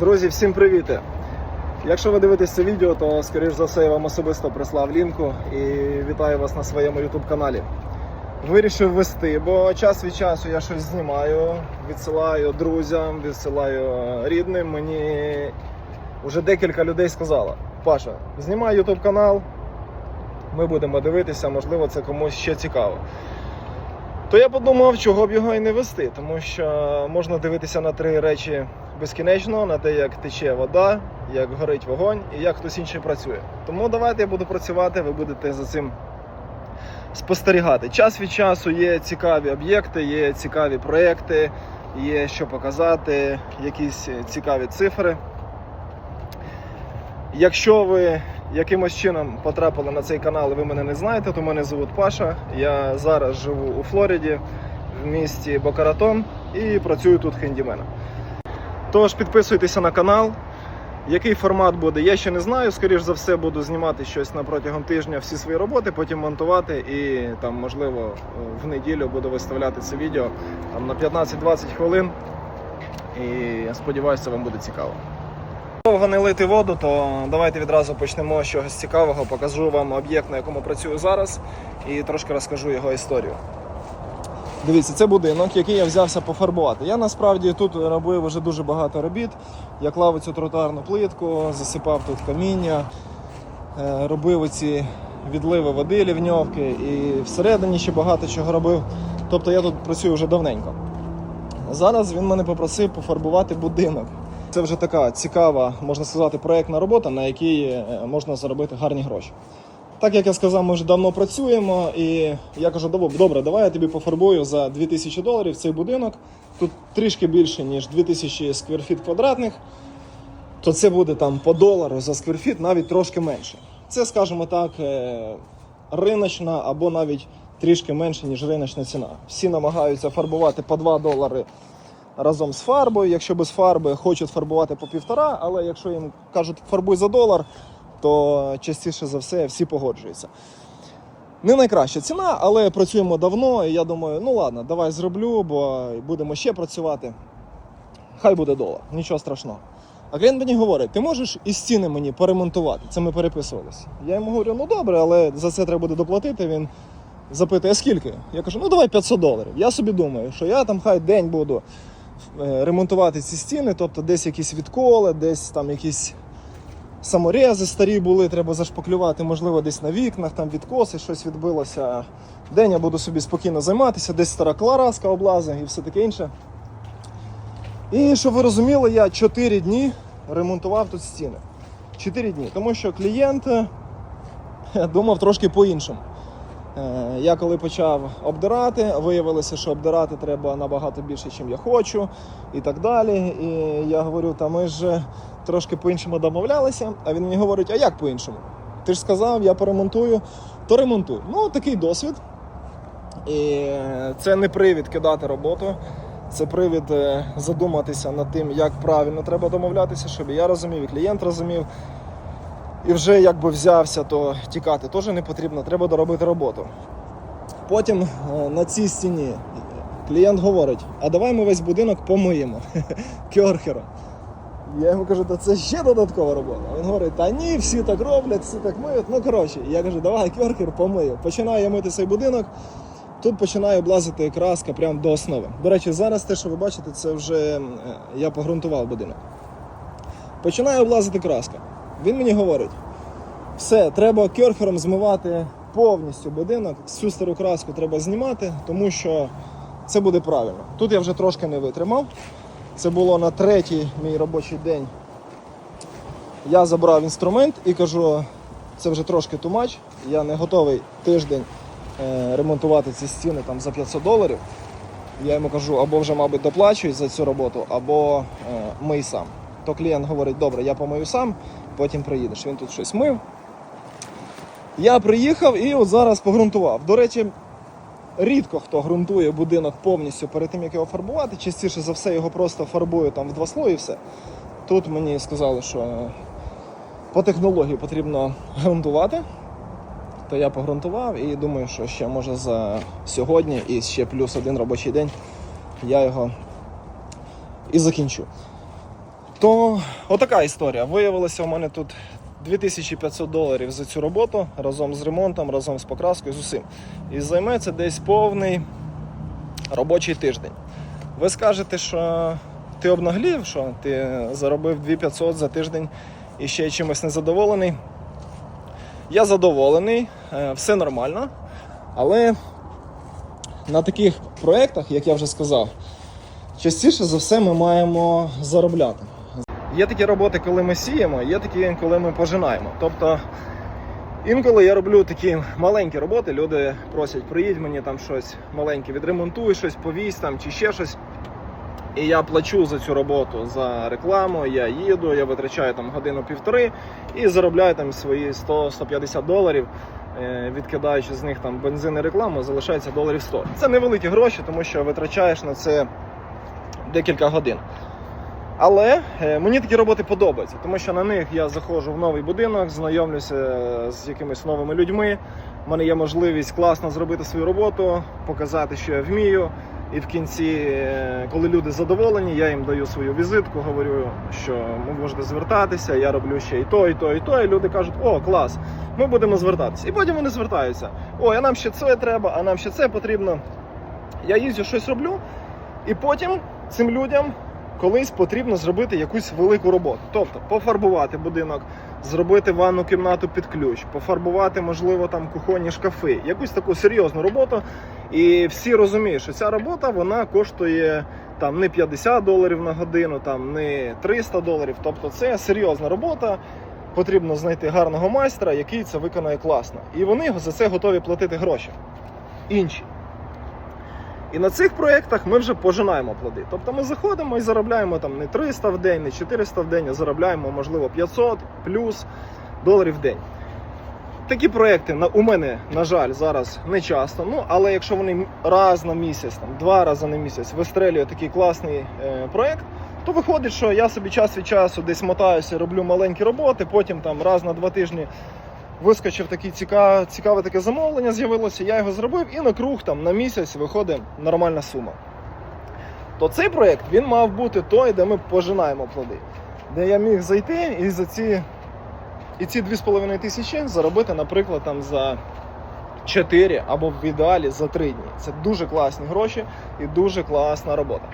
Друзі, всім привіт! Якщо ви дивитесь це відео, то скоріш за все я вам особисто прислав лінку і вітаю вас на своєму YouTube каналі. Вирішив вести, бо час від часу я щось знімаю, відсилаю друзям, відсилаю рідним. Мені вже декілька людей сказало: Паша, знімай YouTube канал, ми будемо дивитися, можливо, це комусь ще цікаво. То я подумав, чого б його і не вести, тому що можна дивитися на три речі безкінечно, на те, як тече вода, як горить вогонь і як хтось інший працює. Тому давайте я буду працювати, ви будете за цим спостерігати. Час від часу є цікаві об'єкти, є цікаві проекти, є що показати, якісь цікаві цифри. Якщо ви якимось чином потрапили на цей канал ви мене не знаєте, то мене звуть Паша. Я зараз живу у Флориді, в місті Бокаратон і працюю тут хендіменом. Тож підписуйтеся на канал. Який формат буде, я ще не знаю. Скоріш за все, буду знімати щось на протягом тижня всі свої роботи, потім монтувати і там, можливо, в неділю буду виставляти це відео там, на 15-20 хвилин. І я сподіваюся, вам буде цікаво. Довго не лити воду, то давайте відразу почнемо з чогось цікавого. Покажу вам об'єкт, на якому працюю зараз, і трошки розкажу його історію. Дивіться, це будинок, який я взявся пофарбувати. Я насправді тут робив вже дуже багато робіт. Я клав цю тротуарну плитку, засипав тут каміння, е, робив ці відливи води лівньовки і всередині ще багато чого робив. Тобто я тут працюю вже давненько. Зараз він мене попросив пофарбувати будинок. Це вже така цікава, можна сказати, проєктна робота, на якій е, можна заробити гарні гроші. Так як я сказав, ми вже давно працюємо, і я кажу, «Добре, давай я тобі пофарбую за 2000 доларів цей будинок. Тут трішки більше, ніж 2000 скверфіт квадратних, то це буде там по долару за скверфіт, навіть трошки менше. Це, скажімо так, е, риночна або навіть трішки менше, ніж риночна ціна. Всі намагаються фарбувати по 2 долари разом з фарбою. Якщо без фарби хочуть фарбувати по півтора, але якщо їм кажуть фарбуй за долар, то частіше за все всі погоджуються. Не найкраща ціна, але працюємо давно, і я думаю, ну ладно, давай зроблю, бо будемо ще працювати. Хай буде долар, нічого страшного. А клієнт мені говорить, ти можеш і стіни мені поремонтувати. Це ми переписувалися. Я йому говорю, ну добре, але за це треба буде доплатити. Він запитує, скільки? Я кажу, ну давай 500 доларів. Я собі думаю, що я там хай день буду ремонтувати ці стіни, тобто десь якісь відколи, десь там якісь саморези старі були, треба зашпаклювати, можливо, десь на вікнах, там відкоси, щось відбилося. День я буду собі спокійно займатися, десь стара клараска облази і все таке інше. І щоб ви розуміли, я 4 дні ремонтував тут стіни. 4 дні. Тому що клієнт е, думав трошки по-іншому. Е, Я коли почав обдирати, виявилося, що обдирати треба набагато більше, ніж я хочу, і так далі. І я говорю, та ми ж трошки по-іншому домовлялися. А він мені говорить, а як по-іншому? Ти ж сказав, я поремонтую, то ремонтуй. Ну, такий досвід. І це не привід кидати роботу. Це привід е, задуматися над тим, як правильно треба домовлятися, щоб я розумів, і клієнт розумів. І вже якби взявся, то тікати теж не потрібно, треба доробити роботу. Потім е, на цій стіні клієнт говорить: а давай ми весь будинок помиємо кьорхером. Я йому кажу, та це ще додаткова робота. Він говорить, та ні, всі так роблять, всі так миють. Ну коротше, я кажу, давай кьорхер помию. Починаю я мити цей будинок. Тут починає облазити краска прямо до основи. До речі, зараз те, що ви бачите, це вже е, я погрунтував будинок. Починає облазити краска. Він мені говорить: все, треба кьорхером змивати повністю будинок, всю стару краску треба знімати, тому що це буде правильно. Тут я вже трошки не витримав. Це було на третій мій робочий день. Я забрав інструмент і кажу, це вже трошки тумач, я не готовий тиждень е, ремонтувати ці стіни там, за 500 доларів. Я йому кажу, або вже, мабуть, доплачуй за цю роботу, або е, мий сам. То клієнт говорить, добре, я помию сам, потім приїдеш. Він тут щось мив. Я приїхав і от зараз погрунтував. До речі, рідко хто ґрунтує будинок повністю перед тим, як його фарбувати. Частіше за все його просто фарбую там в два слої і все. Тут мені сказали, що е, по технології потрібно ґрунтувати. То я погрунтував і думаю, що ще може за сьогодні і ще плюс один робочий день я його і закінчу. То отака історія. Виявилося, у мене тут 2500 доларів за цю роботу разом з ремонтом, разом з покраскою, з усім. І займе це десь повний робочий тиждень. Ви скажете, що ти обнаглів, що ти заробив 2500 за тиждень і ще чимось незадоволений. Я задоволений, е, все нормально, але на таких проєктах, як я вже сказав, частіше за все ми маємо заробляти. Є такі роботи, коли ми сіємо, є такі, коли ми пожинаємо. Тобто інколи я роблю такі маленькі роботи, люди просять, приїдь мені там щось маленьке, відремонтуй щось, повісь там чи ще щось. І я плачу за цю роботу за рекламу, я їду, я витрачаю там годину-півтори і заробляю там свої 100-150 доларів, е, відкидаючи з них там бензин і рекламу, залишається доларів 100. Це невеликі гроші, тому що витрачаєш на це декілька годин. Але е, мені такі роботи подобаються, тому що на них я заходжу в новий будинок, знайомлюся з якимись новими людьми. У мене є можливість класно зробити свою роботу, показати, що я вмію. І в кінці, е, коли люди задоволені, я їм даю свою візитку, говорю, що ви можете звертатися, я роблю ще і то, і то, і то. І люди кажуть, о, клас, ми будемо звертатися. І потім вони звертаються. О, а нам ще це треба, а нам ще це потрібно. Я їздю, щось роблю, і потім цим людям колись потрібно зробити якусь велику роботу. Тобто пофарбувати будинок, зробити ванну кімнату під ключ, пофарбувати, можливо, там кухонні шкафи, якусь таку серйозну роботу. І всі розуміють, що ця робота вона коштує там не 50 доларів на годину, там не 300 доларів. Тобто це серйозна робота. Потрібно знайти гарного майстра, який це виконає класно. І вони за це готові платити гроші. Інші. І на цих проєктах ми вже пожинаємо плоди. Тобто ми заходимо і заробляємо там не 300 в день, не 400 в день, а заробляємо, можливо, 500 плюс доларів в день. Такі проекти на- у мене, на жаль, зараз не часто. Ну, але якщо вони раз на місяць, там, два рази на місяць вистрелює такий класний е, проект, то виходить, що я собі час від часу десь мотаюся, роблю маленькі роботи, потім там раз на два тижні вискочив таке цікаве, цікаве таке замовлення, з'явилося, я його зробив, і на круг там на місяць виходить нормальна сума. То цей проект він мав бути той, де ми пожинаємо плоди, де я міг зайти і за ці і ці 2,5 тисячі заробити, наприклад, там за 4 або в ідеалі за 3 дні. Це дуже класні гроші і дуже класна робота.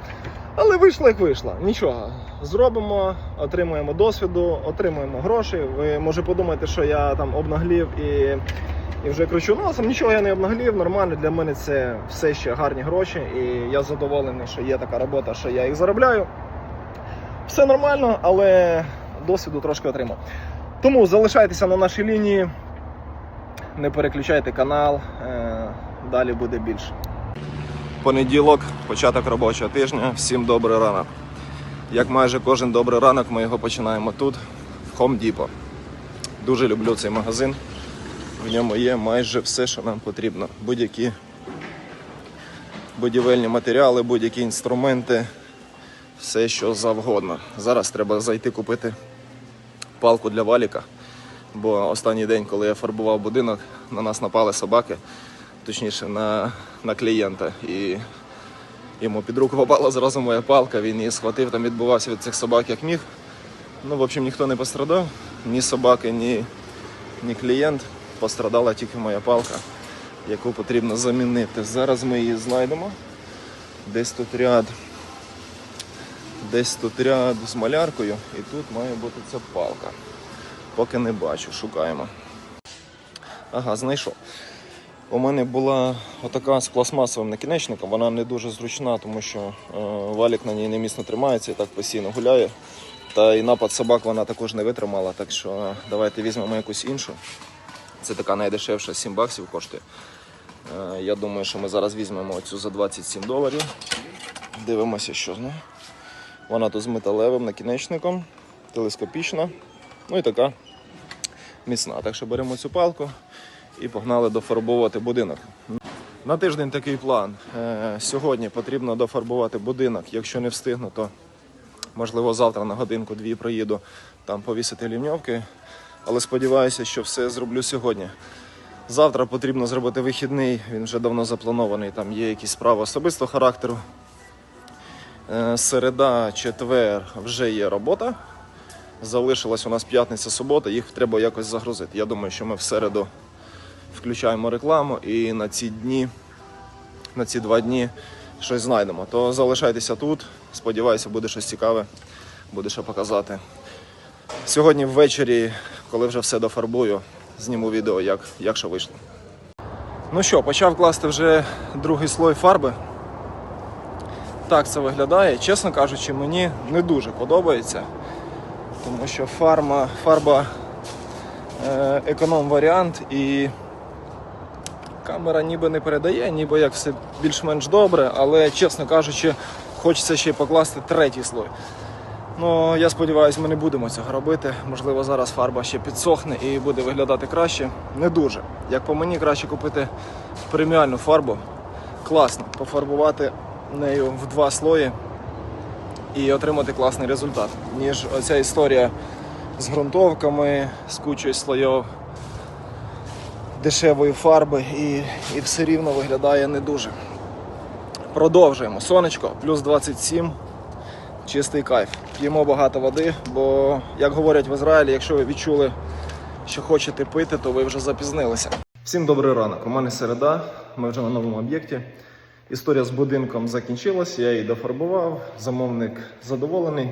Але вийшло як вийшло. Нічого. Зробимо, отримуємо досвіду, отримуємо гроші. Ви може подумаєте, що я там обнаглів і, і вже кручу носом. Нічого я не обнаглів, нормально. Для мене це все ще гарні гроші, і я задоволений, що є така робота, що я їх заробляю. Все нормально, але досвіду трошки отримав. Тому залишайтеся на нашій лінії, не переключайте канал, е, далі буде більше. Понеділок, початок робочого тижня. Всім добрий ранок. Як майже кожен добрий ранок, ми його починаємо тут, в Home Depot. Дуже люблю цей магазин. В ньому є майже все, що нам потрібно. Будь-які будівельні матеріали, будь-які інструменти, все що завгодно. Зараз треба зайти купити палку для валіка. Бо останній день, коли я фарбував будинок, на нас напали собаки, точніше на, на клієнта. І йому під руку попала зразу моя палка, він її схватив, там відбувався від цих собак як міг. Ну, в общем, ніхто не пострадав, ні собаки, ні, ні клієнт. Пострадала тільки моя палка, яку потрібно замінити. Зараз ми її знайдемо. Десь тут ряд. Десь тут ряд з маляркою, і тут має бути ця палка. Поки не бачу, шукаємо. Ага, знайшов. У мене була отака з пластмасовим накінечником, вона не дуже зручна, тому що е, валік на ній не міцно тримається і так постійно гуляє. Та і напад собак вона також не витримала, так що давайте візьмемо якусь іншу. Це така найдешевша 7 баксів коштує. Е, я думаю, що ми зараз візьмемо цю за 27 доларів. Дивимося, що з нею. Вона тут з металевим накінечником, телескопічна, ну і така міцна. Так що беремо цю палку і погнали дофарбовувати будинок. На тиждень такий план. Е, Сьогодні потрібно дофарбувати будинок. Якщо не встигну, то можливо завтра на годинку-дві проїду там повісити лівньовки. Але сподіваюся, що все зроблю сьогодні. Завтра потрібно зробити вихідний, він вже давно запланований. Там є якісь справи особистого характеру. Е, Середа, четвер вже є робота. Залишилась у нас п'ятниця, субота, їх треба якось загрузити. Я думаю, що ми в середу включаємо рекламу і на ці дні, на ці два дні щось знайдемо. То залишайтеся тут. Сподіваюся, буде щось цікаве, буде що показати. Сьогодні ввечері, коли вже все дофарбую, зніму відео, як, як що вийшло. Ну що, почав класти вже другий слой фарби. Так це виглядає. Чесно кажучи, мені не дуже подобається, тому що фарма, фарба е, економ варіант і камера ніби не передає, ніби як все більш-менш добре, але чесно кажучи, хочеться ще й покласти третій слой. Ну, я сподіваюся, ми не будемо цього робити. Можливо, зараз фарба ще підсохне і буде виглядати краще. Не дуже. Як по мені, краще купити преміальну фарбу. Класно, пофарбувати нею в два слої і отримати класний результат, ніж оця історія з ґрунтовками, з кучою слоїв дешевої фарби і, і все рівно виглядає не дуже. Продовжуємо. Сонечко, плюс 27 чистий кайф. П'ємо багато води, бо, як говорять в Ізраїлі, якщо ви відчули, що хочете пити, то ви вже запізнилися. Всім добрий ранок. У мене середа, ми вже на новому об'єкті. Історія з будинком закінчилась, я її дофарбував, замовник задоволений.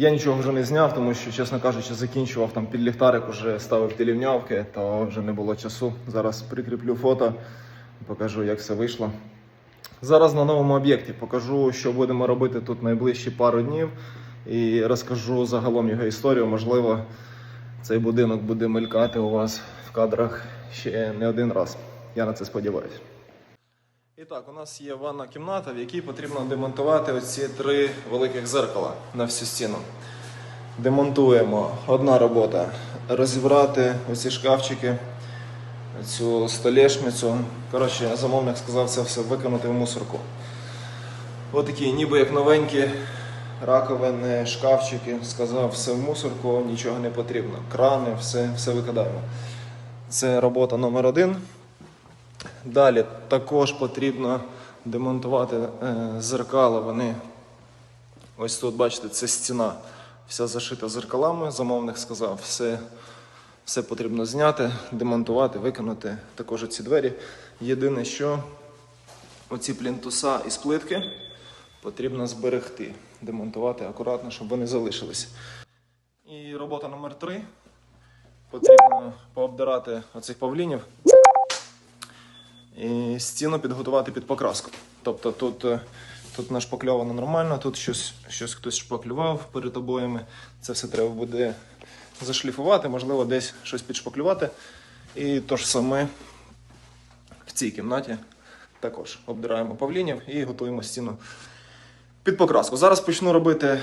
Я нічого вже не зняв, тому що, чесно кажучи, закінчував там під ліхтарик, уже ставив ті лівнявки, то вже не було часу. Зараз прикріплю фото, покажу, як все вийшло. Зараз на новому об'єкті покажу, що будемо робити тут найближчі пару днів і розкажу загалом його історію. Можливо, цей будинок буде мелькати у вас в кадрах ще не один раз. Я на це сподіваюся. І так, у нас є ванна кімната, в якій потрібно демонтувати оці три великих зеркала на всю стіну. Демонтуємо одна робота розібрати оці шкафчики цю столешницю. Коротше, замовник сказав це все викинути в мусорку. Отакі, ніби як новенькі раковини, шкафчики. Сказав, все в мусорку, нічого не потрібно. Крани, все, все викидаємо. Це робота номер один. Далі також потрібно демонтувати е, зеркала. Вони ось тут, бачите, це стіна. Вся зашита зеркалами. Замовник сказав, все все потрібно зняти, демонтувати, викинути. Також ці двері. Єдине, що оці плінтуса із плитки потрібно зберегти, демонтувати акуратно, щоб вони залишились. І робота номер три. Потрібно пообдирати оцих павлінів і стіну підготувати під покраску. Тобто тут, е, тут нашпакльовано нормально, тут щось, щось хтось шпаклював перед обоями. Це все треба буде зашліфувати, можливо, десь щось підшпаклювати. І то ж саме в цій кімнаті також обдираємо павлінів і готуємо стіну під покраску. Зараз почну робити е,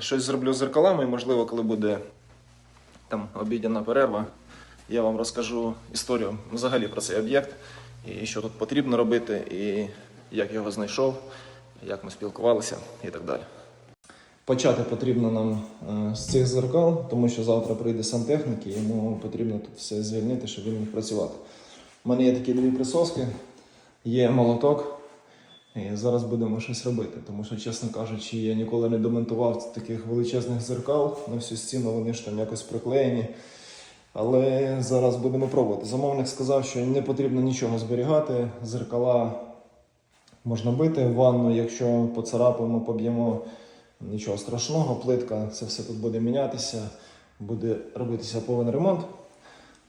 щось зроблю з зеркалами, і можливо, коли буде там обідяна перерва, я вам розкажу історію взагалі про цей об'єкт і що тут потрібно робити, і як його знайшов, як ми спілкувалися і так далі. Почати потрібно нам е, з цих зеркал, тому що завтра прийде сантехнік і йому потрібно тут все звільнити, щоб він міг працювати. У мене є такі дві присоски, є молоток, і зараз будемо щось робити. Тому що, чесно кажучи, я ніколи не демонтував таких величезних зеркал на всю стіну, вони ж там якось приклеєні. Але зараз будемо пробувати. Замовник сказав, що не потрібно нічого зберігати. Зеркала можна бити в ванну, якщо поцарапаємо, поб'ємо. Нічого страшного, плитка, це все тут буде мінятися, буде робитися повний ремонт.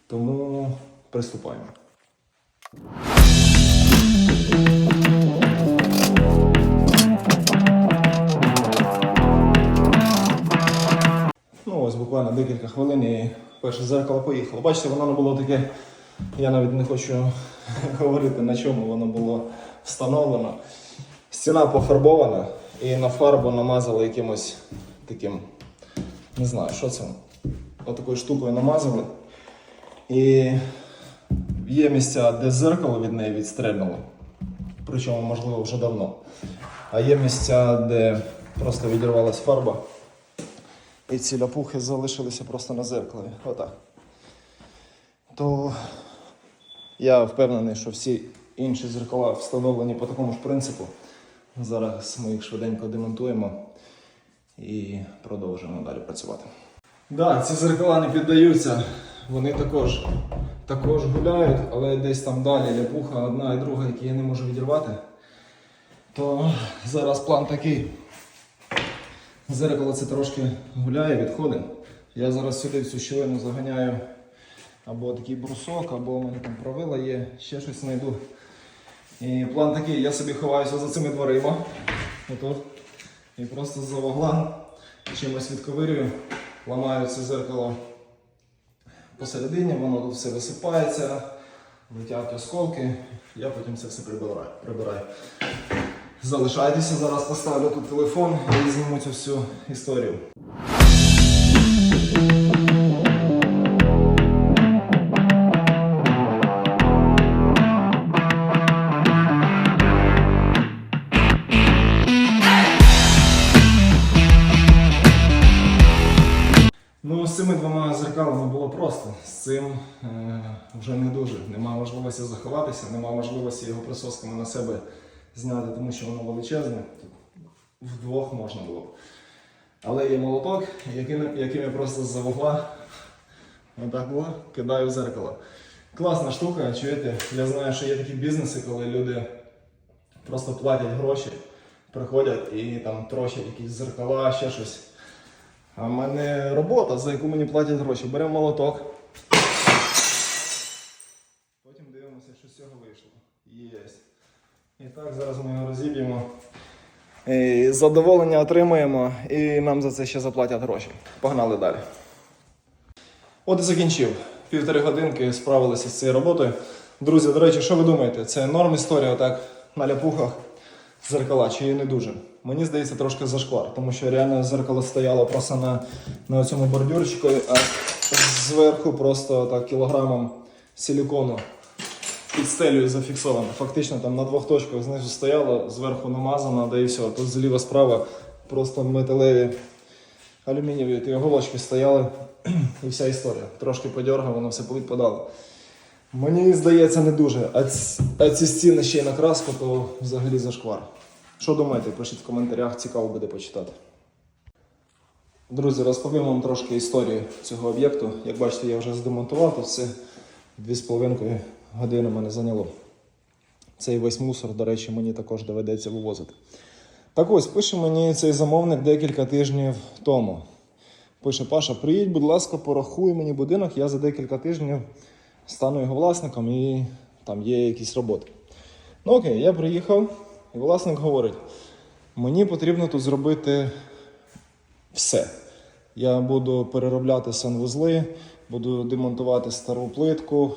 Тому приступаємо. Ну, ось буквально декілька хвилин і перше зеркало поїхало. Бачите, воно не було таке, я навіть не хочу говорити, на чому воно було встановлено. Стіна пофарбована і на фарбу намазали якимось таким, не знаю, що це. Отакою штукою намазали. І є місця, де зеркало від неї відстрельнуло. Причому, можливо, вже давно. А є місця, де просто відірвалась фарба. І ці ляпухи залишилися просто на зеркалі. Отак. То я впевнений, що всі інші зеркала встановлені по такому ж принципу. Зараз ми їх швиденько демонтуємо і продовжимо далі працювати. Так, ці зеркала не піддаються. Вони також, також гуляють, але десь там далі ляпуха одна і друга, які я не можу відірвати. То зараз план такий. Зеркало це трошки гуляє, відходить. Я зараз сюди в цю щілину заганяю або такий брусок, або у мене там правила є, ще щось знайду. І план такий, я собі ховаюся за цими дверима. Отут. І просто за вугла чимось відковирюю, ламаю це зеркало посередині, воно тут все висипається, летять осколки, я потім це все прибираю. Залишайтеся, зараз поставлю тут телефон і зніму цю всю історію. Ну, цими двома зеркалами було просто. З цим е, вже не дуже. Нема можливості заховатися, нема можливості його присосками на себе зняти, тому що воно величезне. Тут вдвох можна було. б. Але є молоток, яким, яким я просто з-за вугла отак було, кидаю в зеркало. Класна штука, чуєте? Я знаю, що є такі бізнеси, коли люди просто платять гроші, приходять і там трощать якісь зеркала, ще щось. А в мене робота, за яку мені платять гроші. Беремо молоток. Потім дивимося, що з цього вийшло. Єсть. І так, зараз ми його розіб'ємо. І задоволення отримаємо і нам за це ще заплатять гроші. Погнали далі. От і закінчив. Півтори годинки справилися з цією роботою. Друзі, до речі, що ви думаєте? Це норм історія отак на ляпухах зеркала, чи не дуже? Мені здається, трошки зашквар, тому що реально зеркало стояло просто на, на цьому бордюрчику, а зверху просто так кілограмом силікону під стелею зафіксовано. Фактично там на двох точках знизу стояло, зверху намазано, да і все. Тут зліва справа просто металеві алюмінієві ті оголочки стояли і вся історія. Трошки подьоргав, воно все повідпадало. Мені здається, не дуже. А, ц- а ці стіни ще й на краску, то взагалі зашквар. Що думаєте? Пишіть в коментарях, цікаво буде почитати. Друзі, розповім вам трошки історію цього об'єкту. Як бачите, я вже здемонтував, тут це 2,5 години мене зайняло. Цей весь мусор, до речі, мені також доведеться вивозити. Так ось, пише мені цей замовник декілька тижнів тому. Пише: Паша, приїдь, будь ласка, порахуй мені будинок, я за декілька тижнів стану його власником і там є якісь роботи. Ну окей, я приїхав, і власник говорить: мені потрібно тут зробити все. Я буду переробляти санвузли, буду демонтувати стару плитку.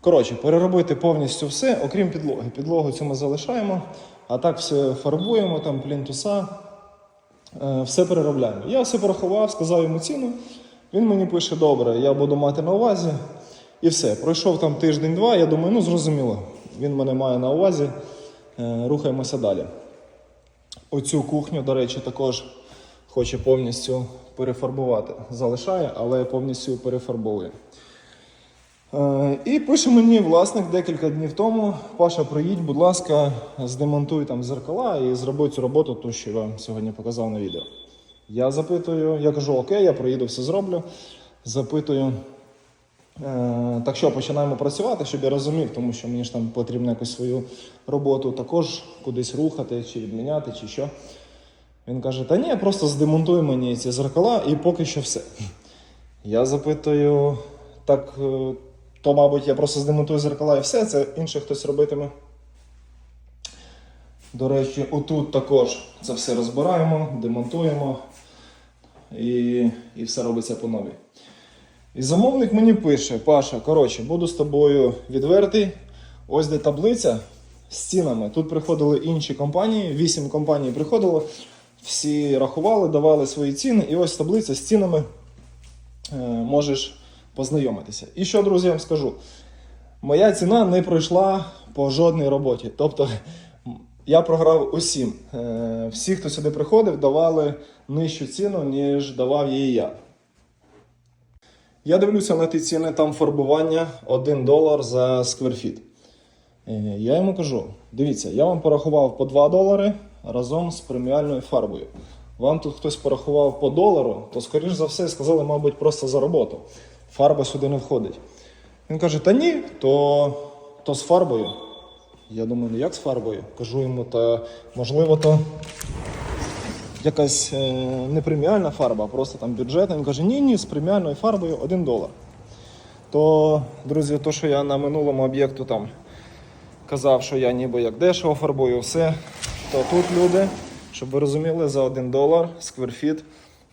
Коротше, переробити повністю все, окрім підлоги. Підлогу цю ми залишаємо, а так все фарбуємо, там плінтуса, е, все переробляємо. Я все порахував, сказав йому ціну. Він мені пише: добре, я буду мати на увазі. І все. Пройшов там тиждень-два, я думаю, ну зрозуміло, він мене має на увазі. Е, Рухаємося далі. Оцю кухню, до речі, також хоче повністю перефарбувати. Залишає, але повністю перефарбовує. Е, І пише мені власник декілька днів тому: Паша, приїдь, будь ласка, здемонтуй там зеркала і зроби цю роботу, ту, що я вам сьогодні показав на відео. Я запитую, я кажу, окей, я приїду, все зроблю. Запитую, е, так що починаємо працювати, щоб я розумів, тому що мені ж там потрібно якусь свою роботу також кудись рухати, чи відміняти, чи що. Він каже: Та ні, просто здемонтуй мені ці зеркала і поки що все. Я запитую, так, е, то, мабуть, я просто здемонтую зеркала і все, це інше хтось робитиме. До речі, отут також це все розбираємо, демонтуємо і, і все робиться по новій. І замовник мені пише: Паша, коротше, буду з тобою відвертий. Ось де таблиця з цінами. Тут приходили інші компанії, вісім компаній приходило, всі рахували, давали свої ціни. І ось таблиця з цінами е, можеш познайомитися. І що, друзі, я вам скажу? Моя ціна не пройшла по жодній роботі. Тобто я програв усім. Е, Всі, хто сюди приходив, давали нижчу ціну, ніж давав її я. Я дивлюся на ті ціни, там фарбування 1 долар за скверфіт. Е, Я йому кажу: дивіться, я вам порахував по 2 долари разом з преміальною фарбою. Вам тут хтось порахував по долару, то, скоріш за все, сказали, мабуть, просто за роботу. Фарба сюди не входить. Він каже: та ні, то, то з фарбою. Я думаю, ну як з фарбою? Кажу йому, та можливо, то якась е, не преміальна фарба, а просто там бюджетна. Він каже, ні, ні, з преміальною фарбою 1 долар. То, друзі, то, що я на минулому об'єкту там казав, що я ніби як дешево фарбую, все, то тут люди, щоб ви розуміли, за 1 долар скверфіт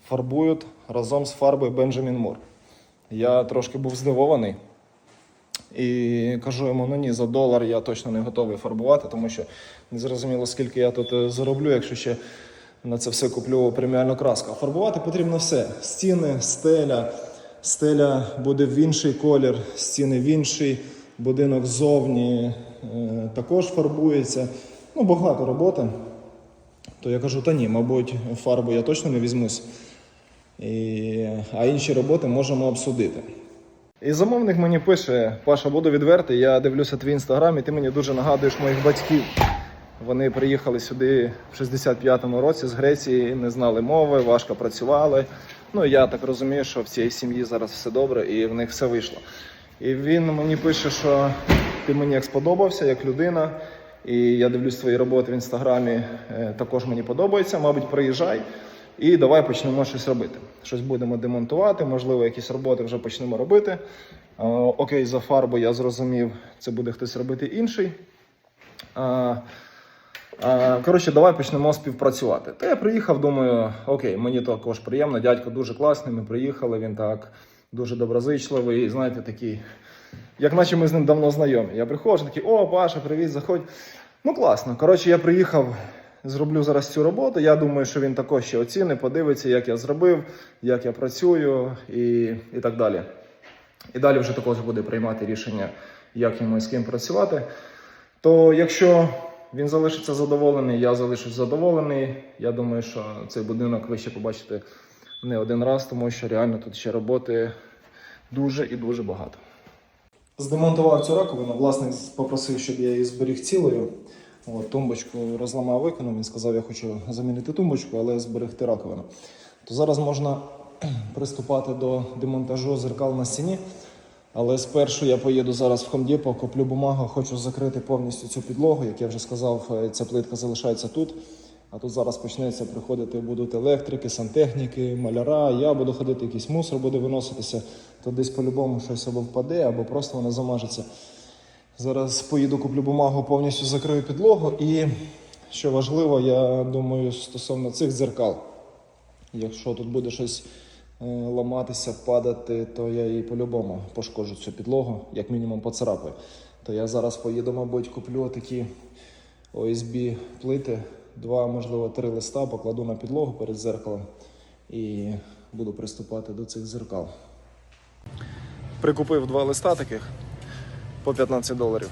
фарбують разом з фарбою Benjamin Moore. Я трошки був здивований. І кажу йому, ну ні, за долар я точно не готовий фарбувати, тому що не зрозуміло, скільки я тут е, зароблю, якщо ще на це все куплю преміальну краску. А фарбувати потрібно все: стіни, стеля, стеля буде в інший колір, стіни в інший, будинок ззовні е, також фарбується. Ну, багато роботи. То я кажу, та ні, мабуть, фарбу я точно не візьмусь. І... А інші роботи можемо обсудити. І замовник мені пише: Паша, буду відвертий, я дивлюся твій інстаграм, і ти мені дуже нагадуєш моїх батьків. Вони приїхали сюди в 65-му році з Греції, не знали мови, важко працювали. Ну я так розумію, що в цій сім'ї зараз все добре і в них все вийшло. І він мені пише, що ти мені як сподобався, як людина. І я дивлюсь твої роботи в інстаграмі, е, також мені подобається. Мабуть, приїжджай і давай почнемо щось робити. Щось будемо демонтувати, можливо, якісь роботи вже почнемо робити. Окей, за фарбу я зрозумів, це буде хтось робити інший. Коротше, давай почнемо співпрацювати. Та я приїхав, думаю, окей, мені також приємно, дядько дуже класний. Ми приїхали, він так дуже доброзичливий, знаєте, такий, як наче ми з ним давно знайомі. Я приходжу, такий, о, Паша, привіт, заходь. Ну класно. Коротше, я приїхав, зроблю зараз цю роботу. Я думаю, що він також ще оцінить, подивиться, як я зробив, як я працюю і, і так далі. І далі вже також буде приймати рішення, як йому і з ким працювати. То якщо він залишиться задоволений, я залишусь задоволений. Я думаю, що цей будинок ви ще побачите не один раз, тому що реально тут ще роботи дуже і дуже багато. Здемонтував цю раковину. Власник попросив, щоб я її зберіг цілою. От, тумбочку розламав виконав. Він сказав, я хочу замінити тумбочку, але зберегти раковину. То зараз можна приступати до демонтажу зеркал на стіні. Але спершу я поїду зараз в Depot, куплю бумагу, хочу закрити повністю цю підлогу. Як я вже сказав, е, ця плитка залишається тут. А тут зараз почнеться приходити, будуть електрики, сантехніки, маляра. Я буду ходити, якийсь мусор буде виноситися, то десь по-любому щось або впаде, або просто вона замажеться. Зараз поїду, куплю бумагу, повністю закрию підлогу. І що важливо, я думаю, стосовно цих дзеркал. Якщо тут буде щось е, ламатися, падати, то я її по-любому пошкоджу цю підлогу, як мінімум поцарапаю. То я зараз поїду, мабуть, куплю такі ОСБ плити, два, можливо, три листа, покладу на підлогу перед зеркалом і буду приступати до цих зеркал. Прикупив два листа таких по 15 доларів.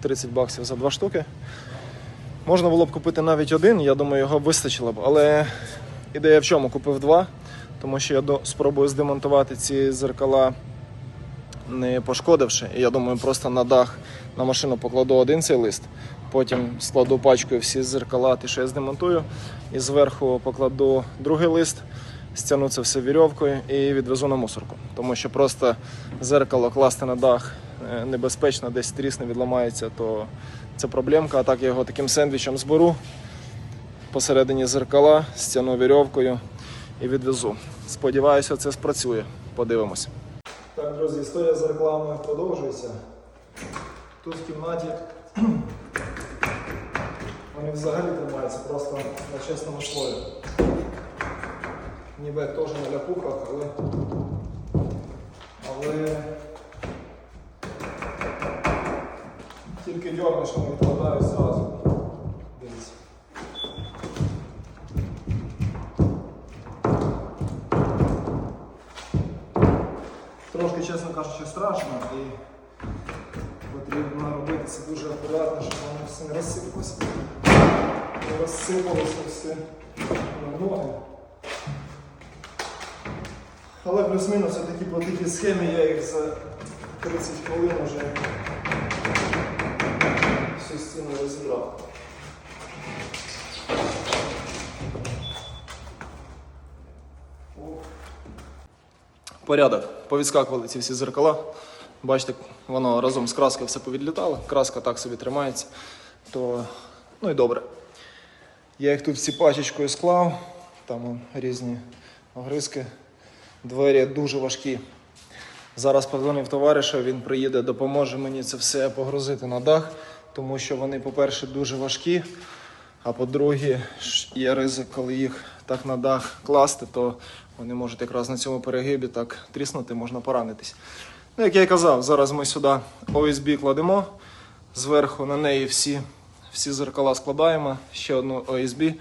30 баксів за два штуки. Можна було б купити навіть один, я думаю, його вистачило б. Але ідея в чому? Купив два, тому що я спробую здемонтувати ці зеркала, не пошкодивши. І я думаю, просто на дах на машину покладу один цей лист, потім складу пачкою всі зеркала, ті, що я здемонтую, і зверху покладу другий лист, стягну це все вірьовкою і відвезу на мусорку. Тому що просто зеркало класти на дах е, небезпечно, десь трісне, відламається, то це проблемка. А так я його таким сендвічем зберу посередині зеркала, стягну вірьовкою і відвезу. Сподіваюся, це спрацює. Подивимось. Так, друзі, історія з рекламою продовжується. Тут в кімнаті вони взагалі тримаються просто на чесному слові. Ніби теж на ляпухах, але. Але тільки дьорнеш, вони відкладають зразу. Дивіться. Трошки, чесно кажучи, страшно і потрібно робити це дуже акуратно, щоб воно все не розсипалося. Не розсипалося все на ноги. Але плюс-мінус такі платежі схемі я їх за 30 хвилин вже всю стіну розібрав. Порядок. Повідскакували ці всі зеркала. Бачите, воно разом з краскою все повідлітало, краска так собі тримається, то ну і добре. Я їх тут всі пачечкою склав, там різні огризки. Двері дуже важкі. Зараз подзвонив товариша, він приїде, допоможе мені це все погрузити на дах, тому що вони, по-перше, дуже важкі. А по-друге, є ризик, коли їх так на дах класти, то вони можуть якраз на цьому перегибі так тріснути, можна поранитись. Ну, як я й казав, зараз ми сюди OSB кладемо, зверху на неї всі, всі зеркала складаємо, ще одну OSB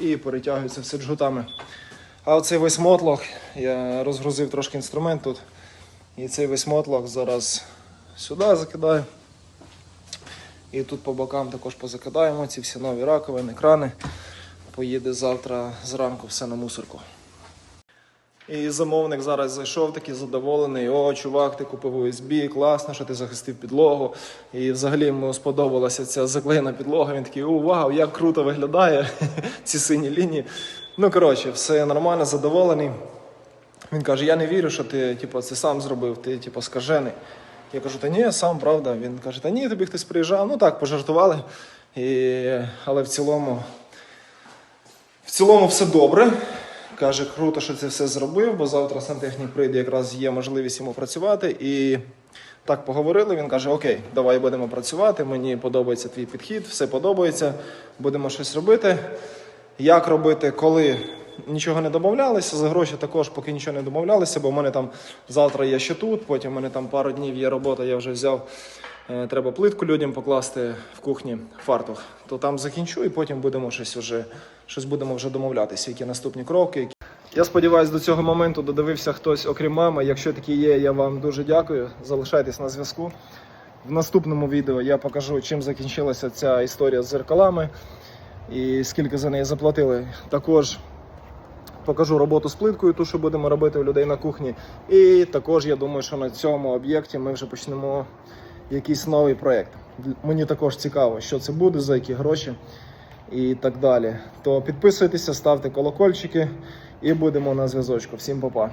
і перетягується все джгутами. А оцей весь мотлох, я розгрузив трошки інструмент тут. І цей весь мотлох зараз сюди закидаю. І тут по бокам також позакидаємо ці всі нові раковини, крани. Поїде завтра зранку все на мусорку. І замовник зараз зайшов такий задоволений. О, чувак, ти купив USB, класно, що ти захистив підлогу. І взагалі йому сподобалася ця заклеєна підлога. Він такий, о, вау, як круто виглядає ці сині лінії. Ну, коротше, все нормально, задоволений. Він каже: Я не вірю, що ти типу, це сам зробив, ти типу, скажений. Я кажу, та ні, сам правда. Він каже, та ні, тобі хтось приїжджав. Ну так, пожартували. І... Але в цілому, в цілому все добре. Каже, круто, що це все зробив, бо завтра сантехнік прийде, якраз є можливість йому працювати. І так поговорили. Він каже: Окей, давай будемо працювати. Мені подобається твій підхід, все подобається, будемо щось робити. Як робити, коли нічого не домовлялися, за гроші також поки нічого не домовлялися, бо в мене там завтра є ще тут, потім в мене там пару днів є робота, я вже взяв. е, Треба плитку людям покласти в кухні фартух, то там закінчу і потім будемо щось вже щось будемо вже домовлятися, які наступні кроки. які- Я сподіваюся, до цього моменту додивився хтось, окрім мами. Якщо такі є, я вам дуже дякую. Залишайтесь на зв'язку. В наступному відео я покажу, чим закінчилася ця історія з зеркалами і скільки за неї заплатили. Також покажу роботу з плиткою, ту, що будемо робити у людей на кухні. І також я думаю, що на цьому об'єкті ми вже почнемо якийсь новий проєкт. Мені також цікаво, що це буде, за які гроші і так далі. То підписуйтеся, ставте колокольчики і будемо на зв'язочку. Всім па-па.